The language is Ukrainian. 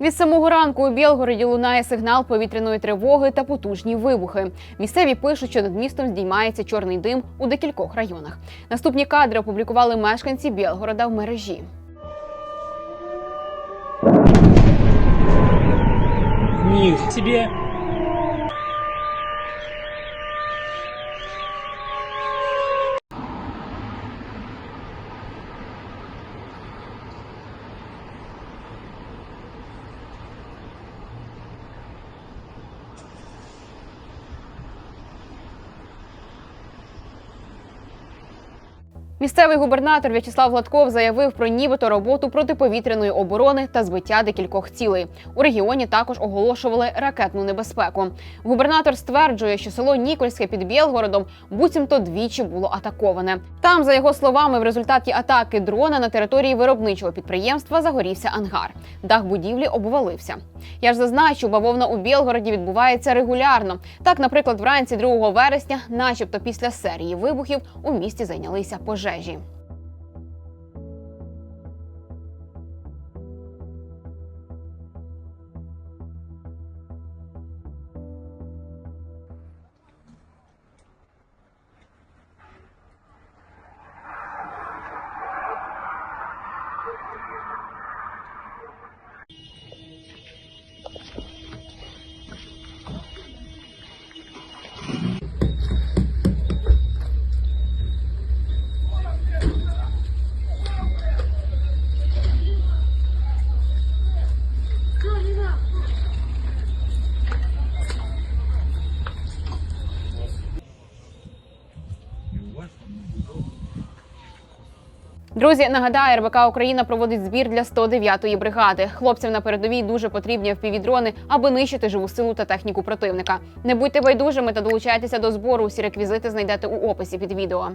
Від самого ранку у Білгороді лунає сигнал повітряної тривоги та потужні вибухи. Місцеві пишуть, що над містом здіймається чорний дим у декількох районах. Наступні кадри опублікували мешканці Білгорода в мережі. Них себе. Місцевий губернатор В'ячеслав Гладков заявив про нібито роботу протиповітряної оборони та збиття декількох цілей. У регіоні також оголошували ракетну небезпеку. Губернатор стверджує, що село Нікольське під Білгородом буцімто двічі було атаковане. Там, за його словами, в результаті атаки дрона на території виробничого підприємства загорівся ангар. Дах будівлі обвалився. Я ж зазначу, бавовна у Білгороді відбувається регулярно. Так, наприклад, вранці 2 вересня, начебто після серії вибухів, у місті зайнялися пожежі. tragem. Друзі, нагадаю, РБК Україна проводить збір для 109-ї бригади. Хлопцям на передовій дуже потрібні впівдрони, аби нищити живу силу та техніку противника. Не будьте байдужими та долучайтеся до збору. Усі реквізити знайдете у описі під відео.